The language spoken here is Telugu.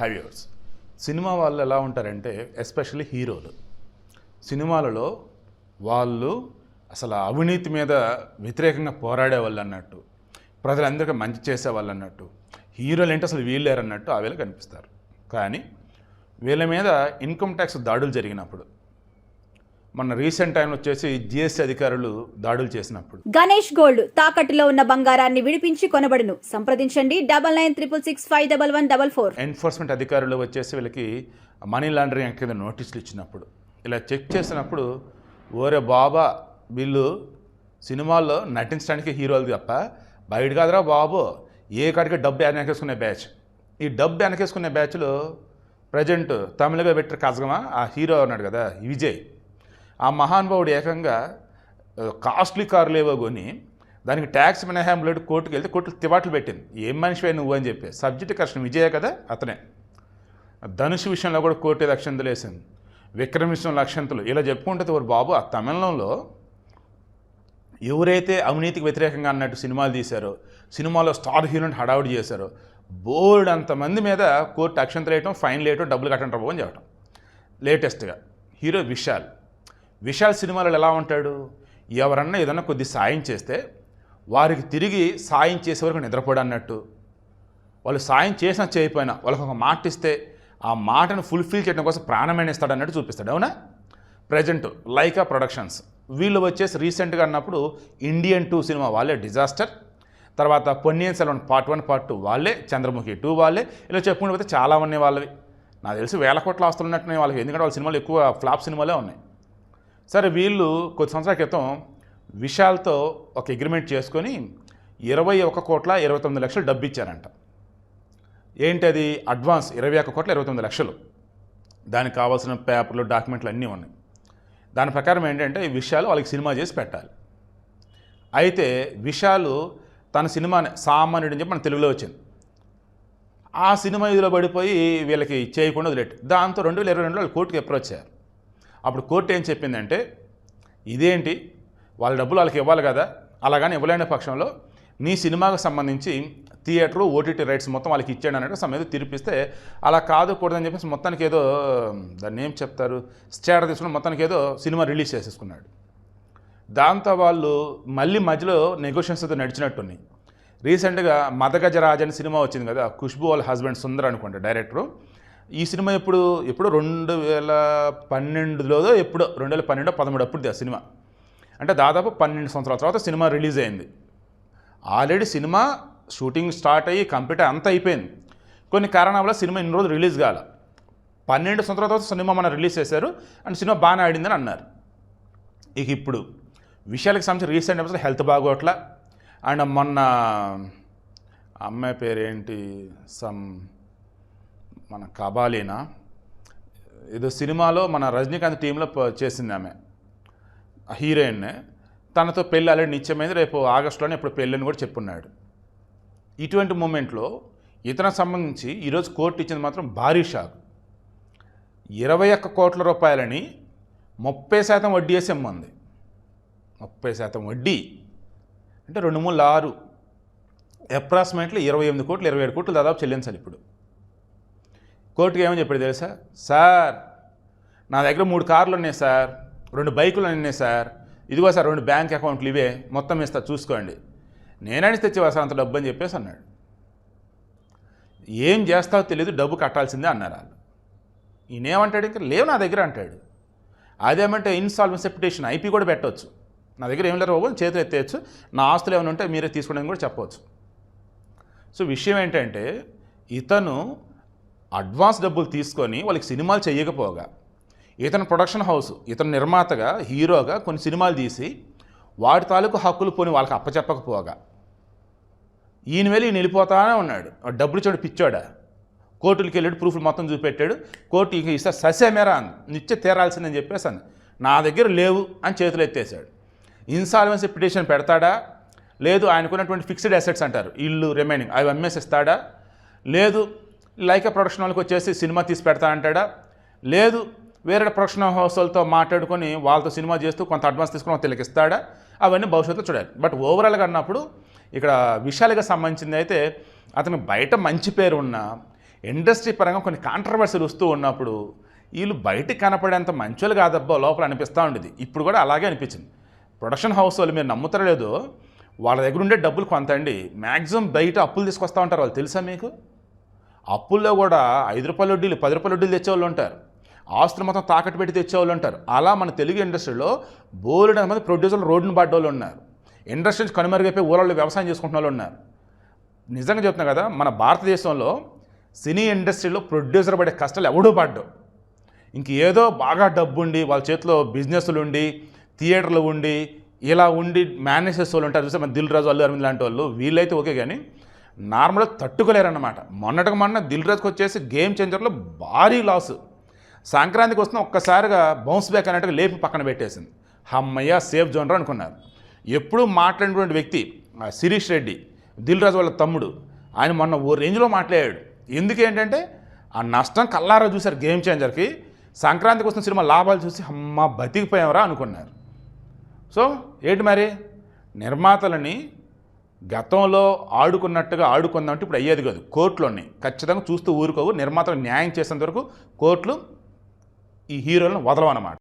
హైవ్యూర్స్ సినిమా వాళ్ళు ఎలా ఉంటారంటే ఎస్పెషల్లీ హీరోలు. సినిమాలలో వాళ్ళు అసలు అవినీతి మీద వ్యతిరేకంగా పోరాడే వాళ్ళు అన్నట్టు ప్రజలందరికీ మంచి చేసేవాళ్ళు అన్నట్టు హీరోలు ఏంటి అసలు వీళ్ళేరన్నట్టు ఆ వేళ కనిపిస్తారు. కానీ వీళ్ళ మీద ఇన్కమ్ ట్యాక్స్ దాడులు జరిగినప్పుడు మొన్న రీసెంట్ టైంలో వచ్చేసి జిఎస్టీ అధికారులు దాడులు చేసినప్పుడు. గణేష్ గోల్డ్ తాకట్టులో ఉన్న బంగారాన్ని విడిపించి కొనబడును. సంప్రదించండి double nine triple six five double one double four. Enforcement అధికారులు వచ్చేసి వీళ్ళకి మనీ లాండరింగ్ కింద నోటీసులు ఇచ్చినప్పుడు ఇలా చెక్ చేసినప్పుడు ఓరే బాబా వీళ్ళు సినిమాల్లో నటించడానికి హీరోలు తప్ప బయట కాదురా బాబు ఏ కాడికి డబ్బు వెనకేసుకునే బ్యాచ్ ఈ డబ్బు వెనకేసుకునే బ్యాచ్లో ప్రజెంట్ తమిళగా పెట్టిన కజగమా ఆ హీరో ఉన్నాడు కదా విజయ్. ఆ మహానుభావుడు ఏకంగా కాస్ట్లీ కార్లు ఏవో కొని దానికి ట్యాక్స్ మినహాయింపు లేడు కోర్టుకు వెళ్తే కోర్టులు తివాట్లు పెట్టింది. ఏం మనిషివే నువ్వు అని చెప్పి. సబ్జెక్ట్ కష్టం విజయ కదా అతనే. ధనుష్ విషయంలో కూడా కోర్టు లక్షంతులు వేసింది. విక్రమ్ విషయంలో లక్షంతులు. ఇలా చెప్పుకుంటే ఒక బాబు ఆ తమిళంలో ఎవరైతే అవినీతికి వ్యతిరేకంగా అన్నట్టు సినిమాలు తీశారో సినిమాలో స్టార్ హీరోని హడావుడి చేశారో బోర్డు అంతమంది మీద కోర్టు అక్షంతలు వేయటం ఫైన్ వేయటం డబ్బులు కట్టండి అని చెప్పడం లేటెస్ట్గా. హీరో విశాల్. విశాల్ సినిమాలలో ఎలా ఉంటాడు? ఎవరన్నా ఏదన్నా కొద్ది సాయం చేస్తే వారికి తిరిగి సాయం చేసే వరకు నిద్రపోడు అన్నట్టు. వాళ్ళు సాయం చేసినా చేయకపోయినా వాళ్ళకి ఒక మాట ఇస్తే ఆ మాటను ఫుల్ఫిల్ చేయడం కోసం ప్రాణమైన ఇస్తాడు అన్నట్టు చూపిస్తాడు. అవునా? ప్రజెంట్ లైకా ప్రొడక్షన్స్ వీళ్ళు వచ్చేసి రీసెంట్గా అన్నప్పుడు ఇండియన్ టూ సినిమా వాళ్ళే డిజాస్టర్ తర్వాత Ponniyin Selvan part one part two వాళ్ళే చంద్రముఖి టూ వాళ్ళే. ఇలా చెప్పుకుంటే పోతే చాలా ఉన్నాయి వాళ్ళవి. నాకు తెలిసి వేల కోట్ల ఆస్తులు ఉన్నట్టున్నాయి వాళ్ళకి. ఎందుకంటే వాళ్ళ సినిమాలు ఎక్కువ ఫ్లాప్ సినిమాలే ఉన్నాయి. సరే వీళ్ళు కొద్ది సంవత్సరాల క్రితం విశాల్తో ఒక అగ్రిమెంట్ చేసుకొని ఇరవై ఒక కోట్ల ఇరవై తొమ్మిది లక్షలు డబ్బు ఇచ్చారంట ఏంటది? అడ్వాన్స్ ఇరవై ఒక కోట్ల ఇరవై తొమ్మిది లక్షలు. దానికి కావాల్సిన పేపర్లు డాక్యుమెంట్లు అన్నీ ఉన్నాయి. దాని ప్రకారం ఏంటంటే ఈ విషయాలు వాళ్ళకి సినిమా చేసి పెట్టాలి. అయితే విషయాలు తన సినిమాని సామాన్యుడు అని చెప్పి మన తెలుగులో వచ్చింది. ఆ సినిమా ఇదిలో పడిపోయి వీళ్ళకి చేయకుండా వదిలేట్టు. దాంతో రెండు వేల ఇరవై రెండులో వాళ్ళు కోర్టుకి అప్రోచ్ అయ్యారు. అప్పుడు కోర్టు ఏం చెప్పిందంటే ఇదేంటి? వాళ్ళ డబ్బులు వాళ్ళకి ఇవ్వాలి కదా? అలాగని ఇవ్వలేని పక్షంలో నీ సినిమాకు సంబంధించి థియేటరు ఓటీటీ రైట్స్ మొత్తం వాళ్ళకి ఇచ్చాడు అన్నట్టు సమయం తీర్పిస్తే అలా కాదు కూడదని చెప్పేసి మొత్తానికి ఏదో దాన్ని ఏం చెప్తారు? స్టేటర్ తీసుకుని మొత్తానికి ఏదో సినిమా రిలీజ్ చేసేసుకున్నాడు. దాంతో వాళ్ళు మళ్ళీ మధ్యలో నెగోషియన్స్తో నడిచినట్టున్నాయి. రీసెంట్గా మదగజరాజ్ అనే సినిమా వచ్చింది కదా ఖుష్బు వాళ్ళ హస్బెండ్ సుందర్ అనుకోండి డైరెక్టరు. ఈ సినిమా ఎప్పుడు ఎప్పుడు రెండు వేల పన్నెండులో ఎప్పుడో రెండు వేల పన్నెండో పదమూడు అప్పుడు ఆ సినిమా. అంటే దాదాపు పన్నెండు సంవత్సరాల తర్వాత సినిమా రిలీజ్ అయింది. ఆల్రెడీ సినిమా షూటింగ్ స్టార్ట్ అయ్యి కంప్లీట్ అంతా అయిపోయింది. కొన్ని కారణాల వల్ల సినిమా ఇన్ని రోజులు రిలీజ్ కాల. పన్నెండు సంవత్సరాల తర్వాత సినిమా మన రిలీజ్ చేశారు అండ్ సినిమా బాగానే ఆడిందని అన్నారు. ఇక ఇప్పుడు విషయాలకు సంబంధించి రీసెంట్ ఎపిసోడ్ హెల్త్ బాగోట్ల అండ్ మొన్న అమ్మాయి పేరేంటి సమ్ మన కబాలీనా? ఏదో సినిమాలో మన రజనీకాంత్ టీంలో చేసింది ఆమె. హీరోయిన్ తనతో పెళ్ళి ఆల్రెడీ నిత్యమైంది రేపు ఆగస్టులోనే ఇప్పుడు పెళ్ళని కూడా చెప్పున్నాడు. ఇటువంటి మూమెంట్లో ఇతనికి సంబంధించి ఈరోజు కోర్టు ఇచ్చింది మాత్రం భారీ షాక్. ఇరవై ఒక్క కోట్ల రూపాయలని ముప్పై శాతం వడ్డీ వేసి ఇమ్మంది ముప్పై శాతం వడ్డీ. అంటే రెండు మూడు ఆరు అప్రాక్సిమేట్లీ ఇరవై ఎనిమిది కోట్లు ఇరవై ఏడు కోట్లు దాదాపు చెల్లించాలి ఇప్పుడు. కోర్టుకి ఏమని చెప్పాడు తెలుసా? సార్ నా దగ్గర మూడు కార్లు ఉన్నాయి సార్. రెండు బైకులు ఉన్నాయి సార్. ఇదిగో సార్ రెండు బ్యాంక్ అకౌంట్లు ఇవే. మొత్తం ఇస్తా చూసుకోండి. నేనని తెచ్చేవా సార్ అంత డబ్బు అని చెప్పేసి అన్నాడు. ఏం చేస్తావో తెలియదు డబ్బు కట్టాల్సిందే అన్నారు వాళ్ళు. ఈయనేమంటాడు ఇంకా? లేవు నా దగ్గర అంటాడు. అదేమంటే ఇన్సాల్వెన్సీ పిటిషన్ ఐపీ కూడా పెట్టవచ్చు నా దగ్గర ఏం లేరు బాబు చేతులు ఎత్తేయచ్చు. నా ఆస్తులు ఏమైనా ఉంటే మీరే తీసుకోవడానికి కూడా చెప్పవచ్చు. సో విషయం ఏంటంటే ఇతను అడ్వాన్స్ డబ్బులు తీసుకొని వాళ్ళకి సినిమాలు చేయకపోగా ఇతను ప్రొడక్షన్ హౌస్ ఇతను నిర్మాతగా హీరోగా కొన్ని సినిమాలు తీసి వాటి తాలూకు హక్కులు పోని వాళ్ళకి అప్పచెప్పకపోగా ఈయన వెళ్ళి ఈయన వెళ్ళిపోతానే ఉన్నాడు. ఆ డబ్బులు చూడు పిచ్చోడా? కోర్టులకి వెళ్ళాడు ప్రూఫ్లు మొత్తం చూపెట్టాడు. కోర్టు ఇక ఇస్తే ససేమేరా అంది నిత్య తీరాల్సిందని చెప్పేసాను నా దగ్గర లేవు అని చేతులు ఎత్తేసాడు ఇన్సాల్వెన్సీ పిటిషన్ పెడతాడా? లేదు ఆయనకున్నటువంటి ఫిక్స్డ్ అసెట్స్ అంటారు. ఇల్లు రిమైనింగ్ అవి అమ్మేసి ఇస్తాడా? లేదు లైక ప్రొడక్షన్ వాళ్ళకి వచ్చేసి సినిమా తీసి పెడతా అంటాడా? లేదు వేరే ప్రొడక్షన్ హౌస్లతో మాట్లాడుకొని వాళ్ళతో సినిమా చేస్తూ కొంత అడ్వాన్స్ తీసుకుని వాళ్ళకి ఇస్తాడా అవన్నీ భవిష్యత్తులో చూడాలి. బట్ ఓవరాల్గా అన్నప్పుడు ఇక్కడ విషయాలకు సంబంధించింది అయితే అతను బయట మంచి పేరు ఉన్నా ఇండస్ట్రీ పరంగా కొన్ని కాంట్రవర్సీలు వస్తూ ఉన్నప్పుడు వీళ్ళు బయట కనపడేంత మంచోళ్ళు కాదబ్బా లోపల అనిపిస్తూ ఉండేది. ఇప్పుడు కూడా అలాగే అనిపించింది. ప్రొడక్షన్ హౌస్ వాళ్ళు మీరు నమ్ముతారో లేదో వాళ్ళ దగ్గర ఉండే డబ్బులు కొంత అండి మ్యాక్సిమం బయట అప్పులు తీసుకొస్తూ ఉంటారు వాళ్ళు. తెలుసా మీకు? అప్పుల్లో కూడా ఐదు రూపాయల వడ్డీలు పది రూపాయల వడ్డీలు తెచ్చేవాళ్ళు ఉంటారు. ఆస్తులు మొత్తం తాకట్టు పెట్టి తెచ్చేవాళ్ళు ఉంటారు. అలా మన తెలుగు ఇండస్ట్రీలో బోలెడు మంది ప్రొడ్యూసర్లు రోడ్డును పడ్డోళ్ళు ఉన్నారు. ఇండస్ట్రీస్ కనుమరుగైపోయి ఊళ్ళో వ్యవసాయం చేసుకుంటున్న వాళ్ళు ఉన్నారు. నిజంగా చెప్తున్నా కదా మన భారతదేశంలో సినీ ఇండస్ట్రీలో ప్రొడ్యూసర్ పడే కష్టాలు ఎవడూ పడ్డు. ఇంక ఏదో బాగా డబ్బు ఉండి వాళ్ళ చేతిలో బిజినెస్లు ఉండి థియేటర్లు ఉండి ఇలా ఉండి మేనేజ్ చేసే వాళ్ళు ఉంటారు. చూస్తే మన దిల్ రాజు అల్లు అరవింద్ లాంటి వాళ్ళు. వీళ్ళైతే ఓకే కానీ నార్మల్గా తట్టుకోలేరన్నమాట. మొన్నటికి మొన్న దిల్ రాజుకి వచ్చేసి గేమ్ చేంజర్లో భారీ లాస్. సంక్రాంతికి వస్తున్న ఒక్కసారిగా బౌన్స్ బ్యాక్ అన్నట్టుగా లేపి పక్కన పెట్టేసింది. హమ్మయ్య సేఫ్ జోన్రా అనుకున్నారు. ఎప్పుడూ మాట్లాడినటువంటి వ్యక్తి శిరీష్ రెడ్డి దిల్ రాజు వాళ్ళ తమ్ముడు ఆయన మొన్న ఓ రేంజ్లో మాట్లాడాడు. ఎందుకేంటంటే ఆ నష్టం కల్లారా చూశారు గేమ్ చేంజర్కి. సంక్రాంతికి వస్తున్న సినిమా లాభాలు చూసి అమ్మ బతికిపోయామరా అనుకున్నారు. సో ఏంటి మరి? నిర్మాతలని గతంలో ఆడుకున్నట్టుగా ఆడుకుందామంటే ఇప్పుడు అయ్యేది కాదు. కోర్టులోని. ఖచ్చితంగా చూస్తూ ఊరుకోవు. నిర్మాతలు న్యాయం చేసేంత వరకు కోర్టులు ఈ హీరోలను వదలవన్నమాట.